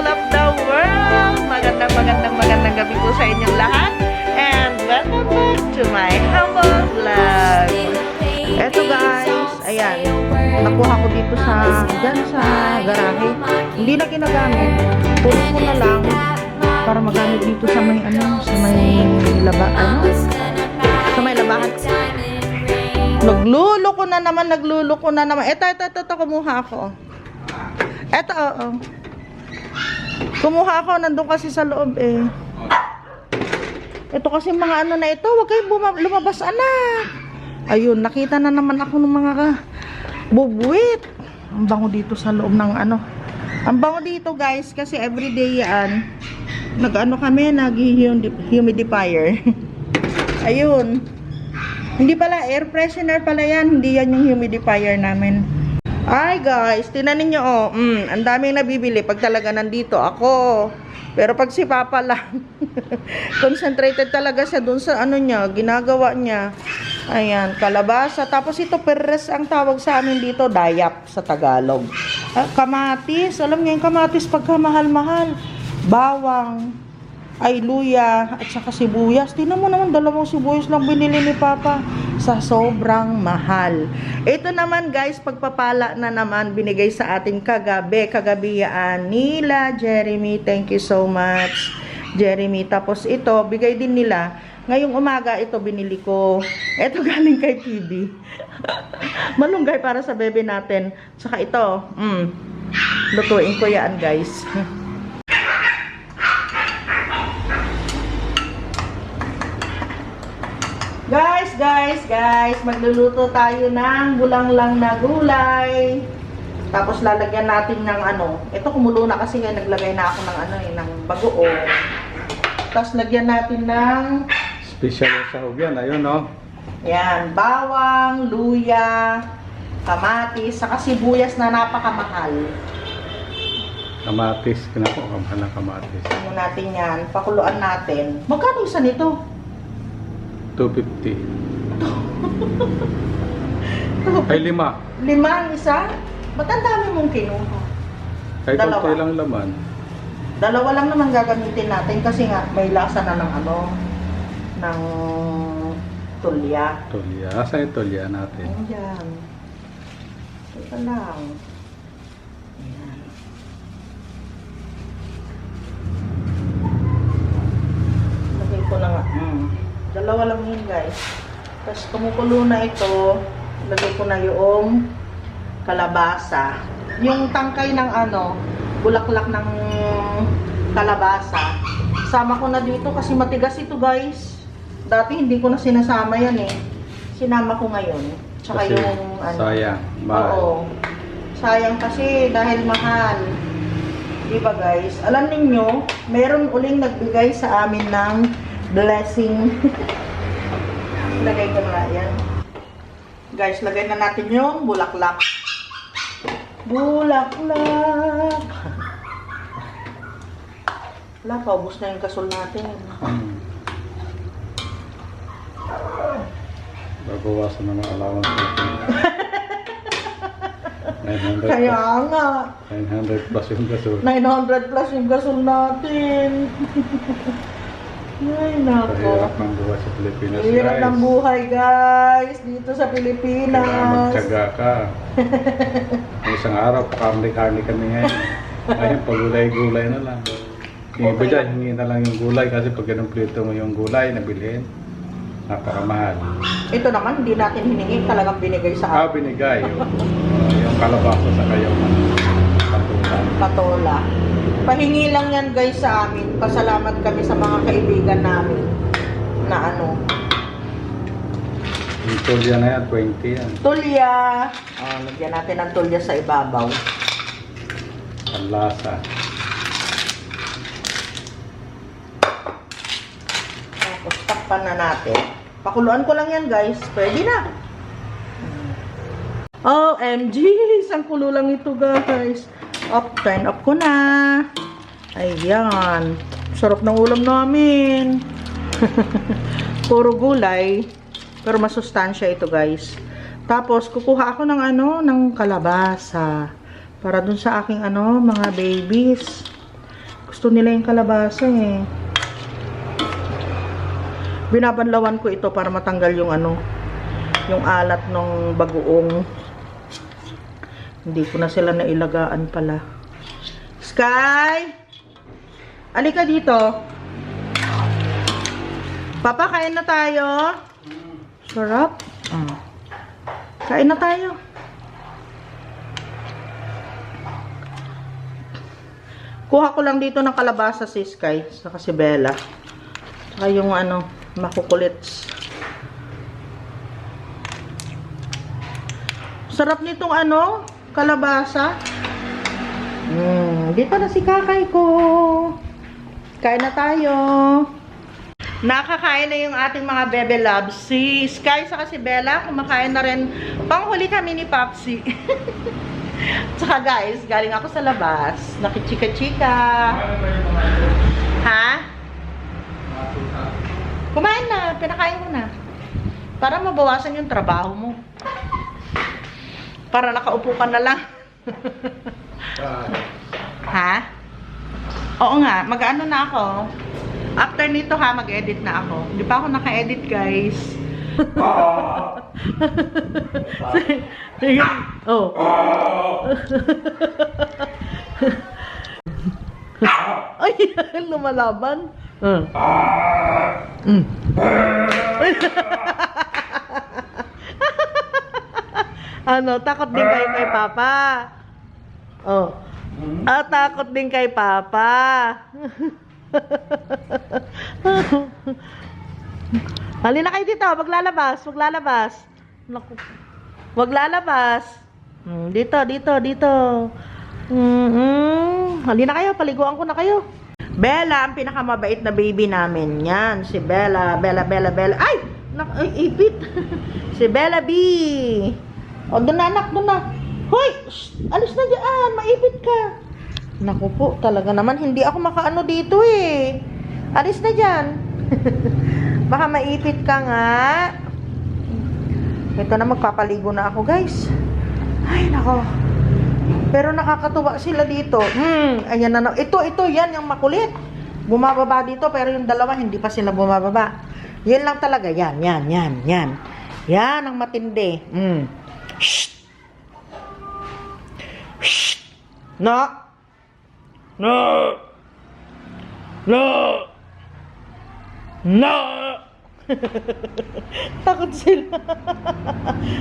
all of the world! Magandang, magandang, magandang gabi po sa inyong lahat. And welcome back to my humble vlog. Eto guys, ayan. Nakuha ko dito sa, dyan sa garahe. Hindi na ginagamit. Puro ko na lang para magamit dito sa may ano, sa may laba, ano, sa may labahan. Nagluloko na naman, nagluloko na naman. Eto, eto, eto, eto, kumuha ako. Eto, oo. Kumuha ako, nandun kasi sa loob eh. Ito kasi mga ano na ito, wag kayong lumabas anak. Ayun, nakita na naman ako ng mga bubwit. Ang bango dito sa loob ng ano. Ang bango dito guys, kasi everyday yan. Nag-ano kami, nag-humidifier. Ayun. Hindi pala, air freshener pala yan. Hindi yan yung humidifier namin. Ay guys, tinanin nyo oh. Mm, ang daming nabibili pag talaga nandito ako. Pero pag si Papa lang, concentrated talaga siya dun sa ano niya, ginagawa niya. Ayan, kalabasa. Tapos ito, peres ang tawag sa amin dito, dayap sa Tagalog. Ah, kamatis, alam niyo yung kamatis pagka mahal-mahal. Bawang, ay luya, at saka sibuyas. Tingnan mo naman, dalawang sibuyas lang binili ni Papa sa sobrang mahal. Ito naman guys, pagpapala na naman binigay sa ating kagabi, kagabiyaan nila, Jeremy. Thank you so much, Jeremy. Tapos ito, bigay din nila. Ngayong umaga, ito binili ko. Ito galing kay TV. Malunggay para sa bebe natin. Saka ito, mm, lutuin ko yan guys. Guys, guys, magluluto tayo ng bulanglang na gulay. Tapos lalagyan natin ng ano, ito kumulo na kasi nga naglagay na ako ng ano eh, ng bagoong. Tapos lagyan natin ng Special yung sahog yan. Ayun, no? yan, bawang, luya, kamatis, saka sibuyas na napakamahal. Kamatis. Kinako, kamahal na kamatis. Ano natin yan, pakuluan natin. Magkano isa nito? 250. Ay, lima. Lima ang isa? Ba't ang dami mong kinuha? Ay, Dalawa. konti lang laman. Dalawa lang naman gagamitin natin kasi nga may lasa na ng ano, ng tulya. Tulya. Asa yung tulya natin? Ayan. Ito lang. Ayan. Lagay ko na nga. Mm. Dalawa lang yun guys. Tapos kumukulo na ito, lagay ko na yung kalabasa. Yung tangkay ng ano, bulaklak ng kalabasa. Sama ko na dito kasi matigas ito guys. Dati hindi ko na sinasama yan eh. Sinama ko ngayon. Tsaka Kasi yung ano. sayang. Mahal. Oo. Sayang kasi dahil mahal. Di ba guys? Alam ninyo, meron uling nagbigay sa amin ng blessing. lagay ko na yan. Guys, lagay na natin yung bulaklak. Bulaklak. Wala, paubos na yung kasol natin. Hmm. Babawasan na mga allowance natin. 900 Kaya plus, nga, 900 plus yung gasol. 900 plus yung gasol natin. Ay, nako. Kahirap ng buhay sa Pilipinas, Hirap guys. ng buhay, guys, dito sa Kailangan Pilipinas. magtyaga ka. May isang araw, karni-karni kami ngayon. Ayun, pagulay-gulay na lang. Yung iba dyan, hingi na lang yung gulay kasi pag ganun prito mo yung gulay na bilhin, napakamahal. Ito naman, hindi natin hiningi, talagang binigay sa Ah, atin. binigay yung, yung kalabasa sa kayo. Patulan. Patola. Pahingi lang yan, guys, sa amin. Pasalamat kami sa mga kaibigan namin na ano. Yung tulya na yan, 20 yan. Tulya. Oh, lagyan natin ng tulya sa ibabaw. Ang lasa. Tapos takpan na natin. Pakuluan ko lang yan, guys. Pwede na. OMG! Isang kulo lang ito, guys. Up, turn up ko na. Ayan. Sarap ng ulam namin. Puro gulay. Pero masustansya ito, guys. Tapos, kukuha ako ng ano, ng kalabasa. Para dun sa aking ano, mga babies. Gusto nila yung kalabasa eh. Binabanlawan ko ito para matanggal yung ano, yung alat ng bagoong. Hindi ko na sila nailagaan pala. Sky! Alika dito. Papa, kain na tayo. Sarap. Mm. Kain na tayo. Kuha ko lang dito ng kalabasa si Sky, saka si Bella. Saka yung ano, makukulits. Sarap nitong ano, kalabasa. Mm, dito na si kakay ko. Kain na tayo. Nakakain na yung ating mga bebe loves. Si Sky saka si Bella, kumakain na rin. Panghuli kami ni Popsy. Tsaka guys, galing ako sa labas. Nakichika-chika. Ha? Kumain na, pinakain mo na. Para mabawasan yung trabaho mo. Para nakaupo ka na lang. ha? Oo nga, mag-ano na ako. After nito ha, mag-edit na ako. Hindi pa ako naka-edit guys. Sige. Oh. Ay, lumalaban. Uh. Mm. ano, takot din kayo kay Papa. Oh. Ah, takot din kay Papa. Halina kayo dito, maglalabas, maglalabas. Naku. Wag lalabas. Hmm, dito, dito, dito. Mm-mm. Halina kayo, paliguan ko na kayo. Bella, ang pinakamabait na baby namin. Yan, si Bella, Bella, Bella, Bella. Ay! Nak ay, ipit. si Bella B. O, doon na, anak, doon na. Hoy! Shh! Alis na dyan, maipit ka. Naku po, talaga naman, hindi ako makaano dito eh. Alis na dyan. Baka maipit ka nga. Ito na, magpapaligo na ako, guys. Ay, nako. Pero nakakatuwa sila dito. Hmm, ayan na- Ito, ito, yan yung makulit. Bumababa dito, pero yung dalawa, hindi pa sila bumababa. Yan lang talaga. Yan, yan, yan, yan. Yan ang matindi. Hmm. Shh. Shh. No. No. No. No. Takot sila.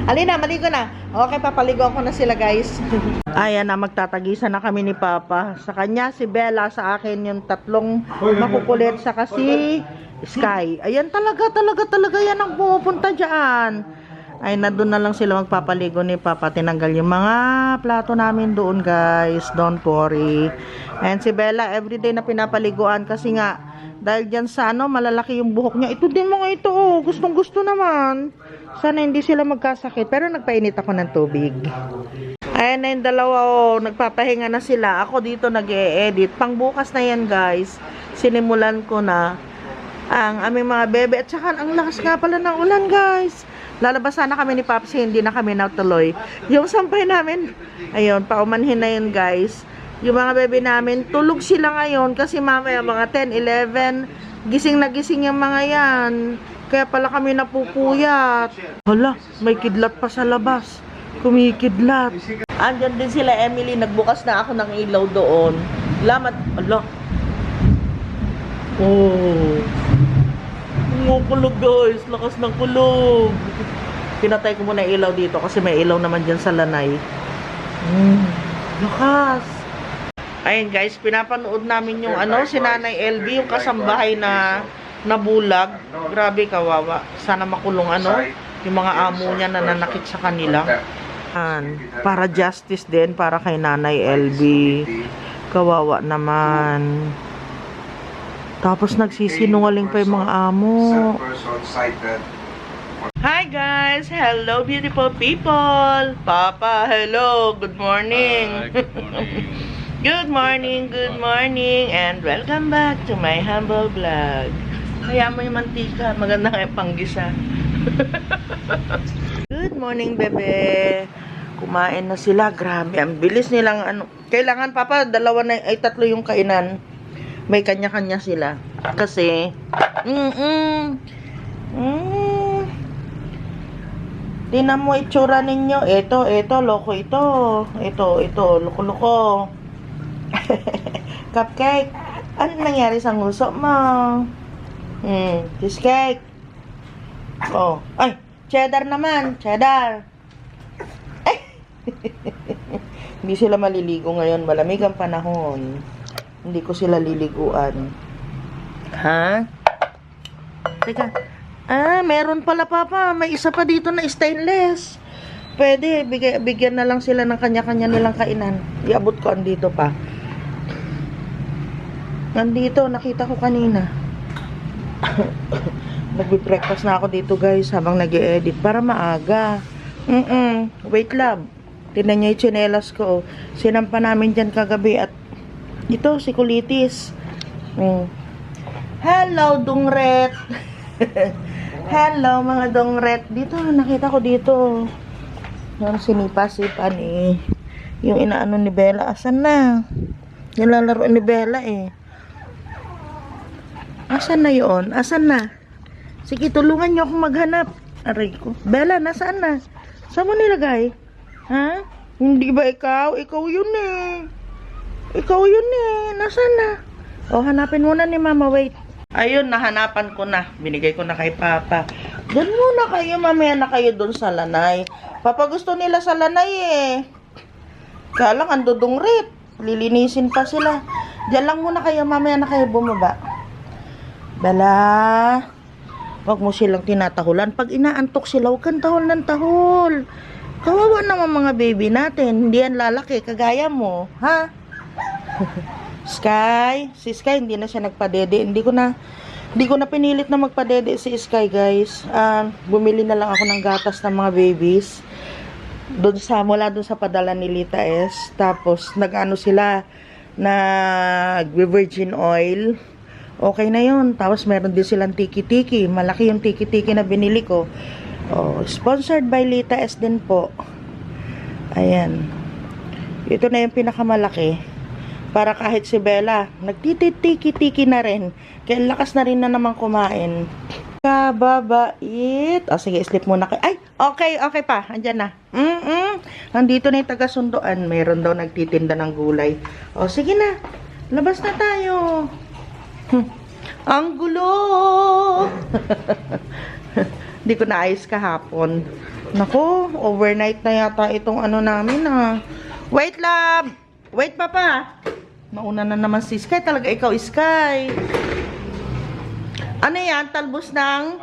Alina, maligo na. Okay, papaligo ko na sila, guys. Ayan na, magtatagisan na kami ni Papa. Sa kanya, si Bella. Sa akin, yung tatlong makukulit. Saka si Sky. Ayan talaga, talaga, talaga yan ang pumupunta dyan. Ay, na doon na lang sila magpapaligo ni Papa. Tinanggal yung mga plato namin doon, guys. Don't worry. And si Bella, everyday na pinapaliguan kasi nga, dahil dyan sa ano, malalaki yung buhok niya. Ito din mga ito, oh. Gustong gusto naman. Sana hindi sila magkasakit. Pero nagpainit ako ng tubig. Ayan na yung dalawa, oh. Nagpapahinga na sila. Ako dito nag edit Pang bukas na yan, guys. Sinimulan ko na ang aming mga bebe. At saka, ang lakas nga pala ng ulan, guys. Lalabas sana kami ni Papsi, hindi na kami natuloy. Yung sampay namin, ayun, paumanhin na yun, guys. Yung mga bebe namin, tulog sila ngayon kasi mamaya mga 10, 11, gising na gising yung mga yan. Kaya pala kami napupuyat. Hala, may kidlat pa sa labas. Kumikidlat. Andyan din sila Emily, nagbukas na ako ng ilaw doon. Lamat, ala. Oh. Ang kulog guys, lakas ng kulog. Pinatay ko muna ilaw dito kasi may ilaw naman dyan sa lanay. Mm, lakas. Ayun guys, pinapanood namin yung ano, si Nanay LB, yung kasambahay na nabulag. Grabe kawawa. Sana makulong ano, yung mga amo niya na nanakit sa kanila. Yan. Para justice din, para kay Nanay LB. Kawawa naman. Tapos nagsisinungaling pa yung mga amo. Hi guys! Hello beautiful people! Papa, hello! Good morning! good morning. good morning, good morning, and welcome back to my humble vlog. Kaya mo yung mantika, maganda yung panggisa. good morning, bebe! Kumain na sila, grabe, ang bilis nilang ano. Kailangan, papa, dalawa na, ay tatlo yung kainan. May kanya-kanya sila. Kasi, mm mm, mm, Tinan mo itsura ninyo. Ito, ito, loko ito. Ito, ito, loko-loko. Cupcake. Ano nangyari sa nguso mo? Hmm, cheesecake. Oh, ay, cheddar naman, cheddar. Hindi sila maliligo ngayon. Malamig ang panahon. Hindi ko sila liliguan. Ha? Teka. Ah, meron pala papa. May isa pa dito na stainless. Pwede, bigay, bigyan na lang sila ng kanya-kanya nilang kainan. Iabot ko andito pa. Nandito, nakita ko kanina. Nagbe-breakfast na ako dito guys habang nag edit para maaga. Mm-mm. Wait love. Tinan niya yung tsinelas ko. Sinampa namin dyan kagabi at ito, si Kulitis. Mm. Hello, Dungret. Hello, mga Dungret. Dito, nakita ko dito. Yung sinipa-sipan eh. Yung inaano ni Bella. Asan na? Nilalaro ni Bella eh. Asan na yon? Asan na? Sige, tulungan niyo akong maghanap. Aray ko. Bella, nasaan na? Saan mo nilagay? Ha? Hindi ba ikaw? Ikaw yun eh. Ikaw yun eh. Nasaan na? O, hanapin muna ni Mama. Wait. Ayun, nahanapan ko na. Binigay ko na kay Papa. Doon muna kayo. Mamaya na kayo doon sa lanay. Papa gusto nila sa lanay eh. Kaya lang, andudong rip. Lilinisin pa sila. Diyan lang muna kayo. Mamaya na kayo bumaba. Bala. Huwag mo silang tinatahulan. Pag inaantok sila, huwag kang tahol ng tahol. Kawawa naman mga baby natin. Hindi yan lalaki, kagaya mo. Ha? Sky? Si Sky, hindi na siya nagpadede. Hindi ko na, hindi ko na pinilit na magpadede si Sky, guys. Ah, bumili na lang ako ng gatas ng mga babies. Doon sa, mula doon sa padala ni Lita S. Tapos, nag-ano sila, nag-virgin oil. Okay na yun. Tapos, meron din silang tiki-tiki. Malaki yung tiki-tiki na binili ko. Oh, sponsored by Lita S din po. Ayan. Ito na yung pinakamalaki. Para kahit si Bella, nagtitiki-tiki na rin. Kaya lakas na rin na naman kumain. Kababait. O sige, sleep muna kayo. Ay, okay, okay pa. Andyan na. Mm-mm. Nandito na yung taga-sunduan. Meron daw nagtitinda ng gulay. O sige na. Labas na tayo. Hmm. Ang gulo! Hindi ko naayos kahapon. Nako, overnight na yata itong ano namin ah. Wait, love! Wait, papa! Mauna na naman si Sky. Talaga ikaw, Sky. Ano yan? Talbos ng...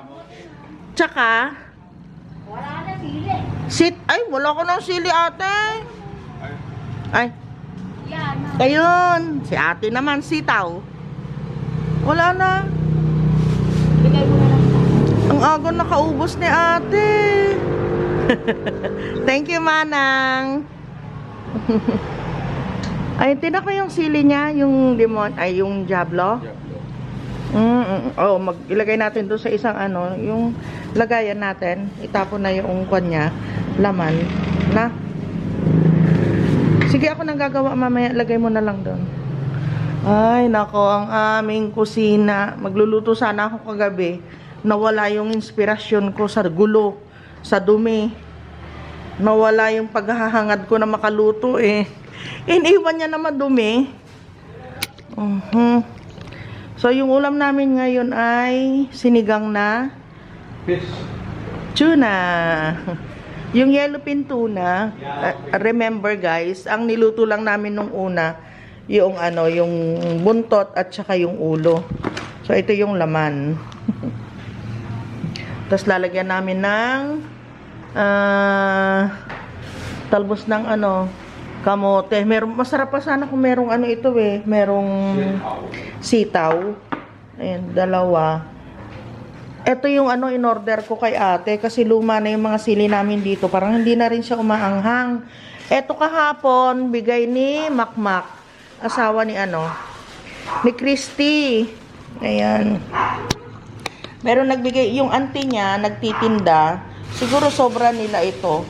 Tsaka... Wala na sili. Sit... Ay, wala ko ng sili, ate. Ay, Yan. ayun. Si ate naman, sitaw. Wala na. Ang aga nakaubos ni ate. Thank you, Manang. ay, tinan ko yung sili niya, yung limon, ay, yung jablo. Mm, mm, oh, mag ilagay natin doon sa isang ano, yung lagayan natin, itapon na yung kwan niya, laman, na. Sige, ako nang gagawa mamaya, lagay mo na lang doon. Ay, nako, ang aming kusina. Magluluto sana ako kagabi. Nawala yung inspirasyon ko sa gulo, sa dumi. Nawala yung paghahangad ko na makaluto eh. Iniwan niya na madumi. Mhm. So, yung ulam namin ngayon ay sinigang na Fish. tuna. Yung yellowfin tuna, uh, remember guys, ang niluto lang namin nung una, yung ano, yung buntot at saka yung ulo. So, ito yung laman. Tapos lalagyan namin ng ah, talbos ng ano, kamote. Meron, masarap pa sana kung merong ano ito eh, merong sitaw. Ayan, dalawa. Ito yung ano in order ko kay ate kasi luma na yung mga sili namin dito. Parang hindi na rin siya umaanghang. Ito kahapon, bigay ni Makmak. Asawa ni ano, ni Christy. Ayan. Meron nagbigay, yung auntie niya, nagtitinda. Siguro sobra nila ito.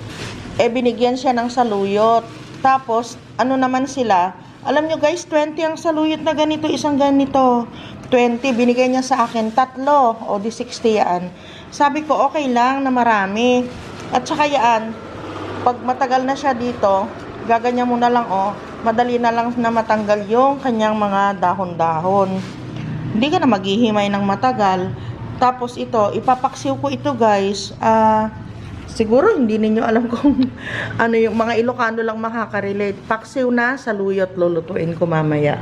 Eh, binigyan siya ng saluyot. Tapos, ano naman sila, Alam nyo guys, 20 ang saluyot na ganito, isang ganito. 20, binigay niya sa akin, tatlo. O di 60 yan. Sabi ko, okay lang na marami. At saka yan, pag matagal na siya dito, gaganyan mo na lang, oh. Madali na lang na matanggal yung kanyang mga dahon-dahon. Hindi ka na maghihimay ng matagal. Tapos ito, ipapaksiw ko ito guys. Ah, siguro hindi ninyo alam kung ano yung mga Ilocano lang makaka-relate. Paksiw na sa luyot lulutuin ko mamaya.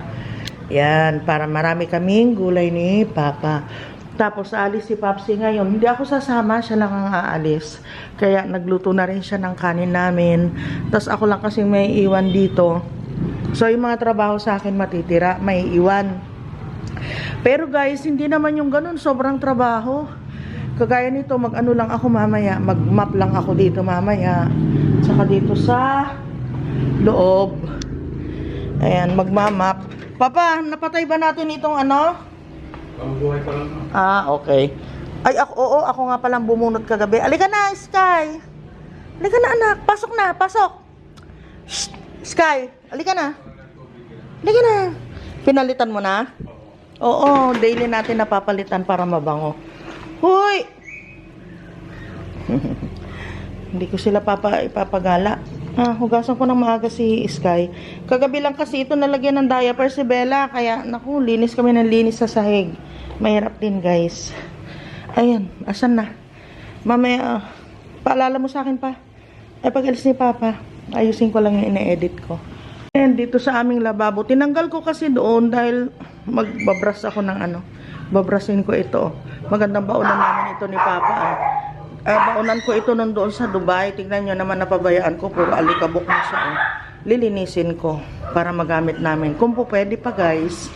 Yan, para marami kaming gulay ni Papa. Tapos aalis si Papsi ngayon. Hindi ako sasama, siya lang ang aalis. Kaya nagluto na rin siya ng kanin namin. Tapos ako lang kasing may iwan dito. So yung mga trabaho sa akin matitira, may iwan. Pero guys, hindi naman yung ganun, sobrang trabaho. Kagaya nito, mag-ano lang ako mamaya, mag-map lang ako dito mamaya. Saka dito sa loob. Ayan, magmamap. Papa, napatay ba natin itong ano? Pangbuhay pa lang. Ah, okay. Ay, ako, oo, ako nga palang bumunot kagabi. Alika na, Sky. Alika na, anak. Pasok na, pasok. Shh, Sky, alika na. Alika na. Pinalitan mo na? Oo, daily natin napapalitan para mabango. Huy! Hindi ko sila papa, ipapagala. Ah, hugasan ko ng maaga si Sky. Kagabi lang kasi ito nalagyan ng diaper si Bella. Kaya, naku, linis kami ng linis sa sahig. Mahirap din, guys. Ayan, asan na? Mamaya, ah, paalala mo sa akin pa. Ay, pag ni Papa, ayusin ko lang yung ine-edit ko. And dito sa aming lababo, tinanggal ko kasi doon dahil magbabras ako ng ano. Babrasin ko ito. Magandang baonan namin ito ni Papa. Ah. Ah, baonan ko ito nung doon sa Dubai. Tignan nyo naman napabayaan ko. Puro alikabok na siya. Oh. Lilinisin ko para magamit namin. Kung po pwede pa guys.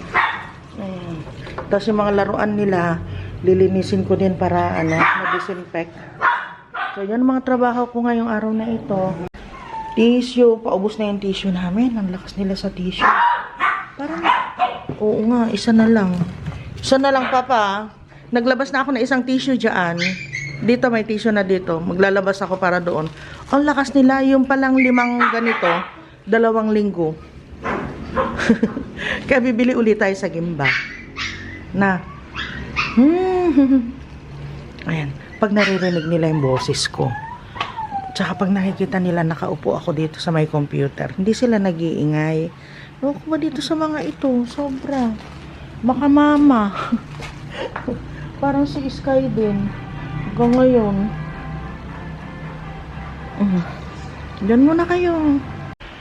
Ayan. Tapos yung mga laruan nila, lilinisin ko din para ano, ma-disinfect. So, yan mga trabaho ko ngayong araw na ito. Tissue, paubos na yung tissue namin. Ang lakas nila sa tissue. Parang, oo nga, isa na lang. Isa na lang, Papa. Naglabas na ako ng isang tissue dyan. Dito may tissue na dito. Maglalabas ako para doon. Ang lakas nila, yung palang limang ganito, dalawang linggo. Kaya bibili ulit tayo sa Gimba. Na. Hmm. Ayan. Pag naririnig nila yung boses ko. Tsaka pag nakikita nila nakaupo ako dito sa may computer, hindi sila nag-iingay. Ewan ko ba dito sa mga ito? Sobra. Baka mama. Parang si Sky din. Hanggang ngayon. Mm. Diyan muna kayo.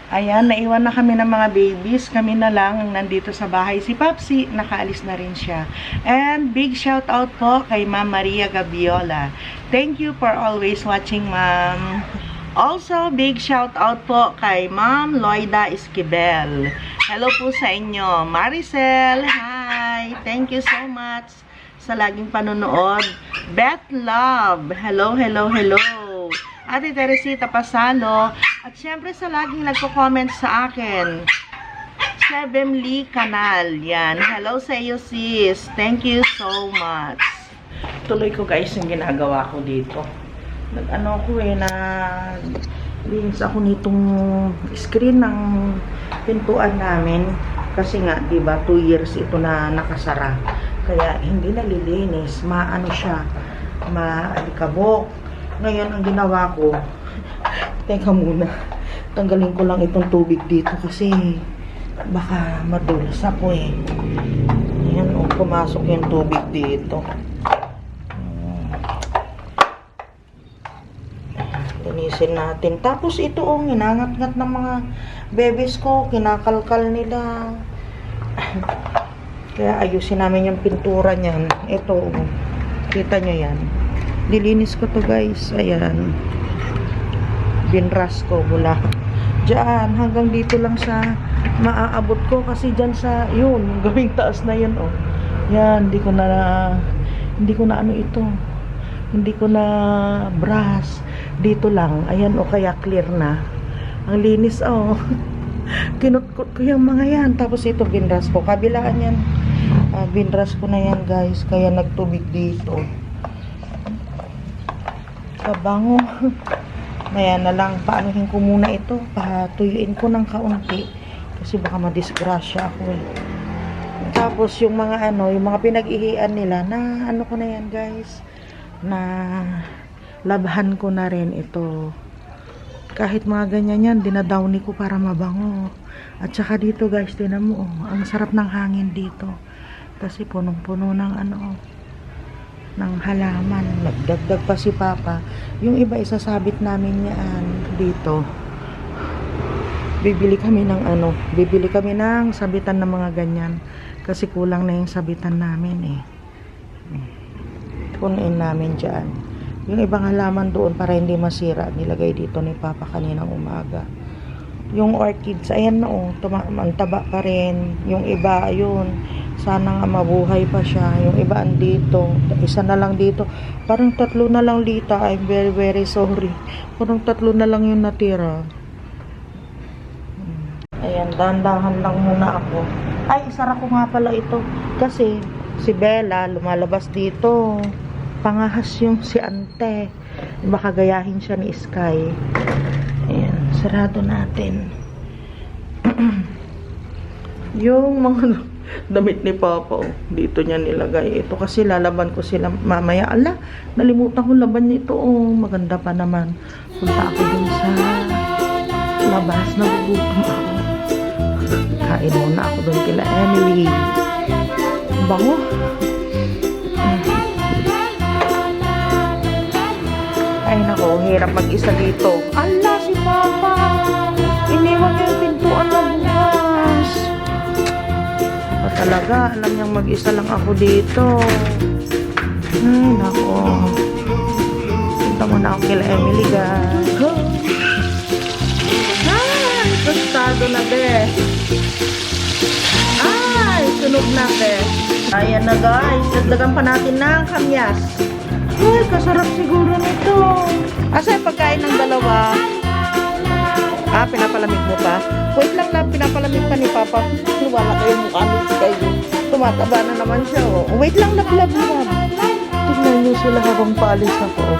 Ayan, naiwan na kami ng mga babies. Kami na lang ang nandito sa bahay. Si Papsi, nakaalis na rin siya. And big shout out po kay Ma'am Maria Gabiola. Thank you for always watching, Ma'am. Also, big shout out po kay Ma'am Loida Esquivel. Hello po sa inyo. Maricel, hi! Thank you so much sa laging panonood. Beth Love, hello, hello, hello. Ate Teresita Pasalo. At syempre sa laging nagko-comment sa akin. Lee Canal. Yan. Hello sa iyo sis. Thank you so much. Tuloy ko guys yung ginagawa ko dito. Nag-ano ko eh na linis ako nitong screen ng pintuan namin. Kasi nga, di ba, 2 years ito na nakasara. Kaya hindi nalilinis. Maano siya, maalikabok. Ngayon, ang ginawa ko, teka muna, tanggalin ko lang itong tubig dito kasi baka madulas ako eh. Ayan, oh, pumasok yung tubig dito. Linisin natin. Tapos ito oh, ginangat-ngat ng mga bebes ko, kinakalkal nila. Kaya ayusin namin yung pintura niyan. Ito, oh. kita nyo yan. Dilinis ko to guys. Ayan. Binras ko mula Diyan, hanggang dito lang sa maaabot ko kasi diyan sa yun, gawing taas na yun oh. Yan, hindi ko na hindi ko na ano ito. Hindi ko na brush. Dito lang. Ayan o kaya clear na. Ang linis oh. Kinutkot ko yung mga yan. Tapos ito binras ko. Kabilaan yan. Ah, binras ko na yan guys. Kaya nagtubig dito. Kabango. Ayan na lang. Paanuhin ko muna ito. Patuyuin ko ng kaunti. Kasi baka madisgrasya ako eh. Tapos yung mga ano, yung mga pinag-ihian nila na ano ko na yan guys, na labhan ko na rin ito. Kahit mga ganyan yan, dinadowny ko para mabango. At saka dito guys, tinan mo, oh, ang sarap ng hangin dito. Kasi punong-puno ng ano, ng halaman. Nagdagdag pa si Papa. Yung iba isasabit namin yan dito. Bibili kami ng ano, bibili kami ng sabitan ng mga ganyan. Kasi kulang na yung sabitan namin eh. Punuin namin dyan. Yung ibang halaman doon para hindi masira, nilagay dito ni Papa kaninang umaga. Yung orchids, ayan na oh, ang taba pa rin. Yung iba, ayun, sana nga mabuhay pa siya. Yung iba andito, isa na lang dito. Parang tatlo na lang dito. I'm very, very sorry. Parang tatlo na lang yung natira. Ayan, dahan-dahan lang muna ako. Ay, isara ko nga pala ito. Kasi, si Bella, lumalabas dito. Pangahas yung si Ante. Baka gayahin siya ni Sky. Sarado natin. yung mga damit ni Papa, oh, dito niya nilagay. Ito kasi lalaban ko sila mamaya. Ala, nalimutan ko laban niya ito. Oh, maganda pa naman. Punta ako dun sa labas. Nagugutom ako. Kain muna ako doon kila Emily. Ang Bango. Ay nako, hirap mag-isa dito. Ala! Iniwan niya yung pintuan na bukas. Ako talaga, alam niyang mag-isa lang ako dito. Ay nako. Punta muna ako kila Emily, guys. Ay, tostado na, be. Ay, sunog na, be. Ayan na, guys. Dagdagan pa natin ng kamyas. Ay, kasarap siguro nito. Asa yung pagkain ng dalawa? Ah, pinapalamig mo pa? Wait lang lang, pinapalamig pa ni Papa. Wala kayo mukha ni kayo. Tumataba na naman siya, oh. Wait lang, lab, lab, lab. Tignan niyo sila habang paalis ako, oh.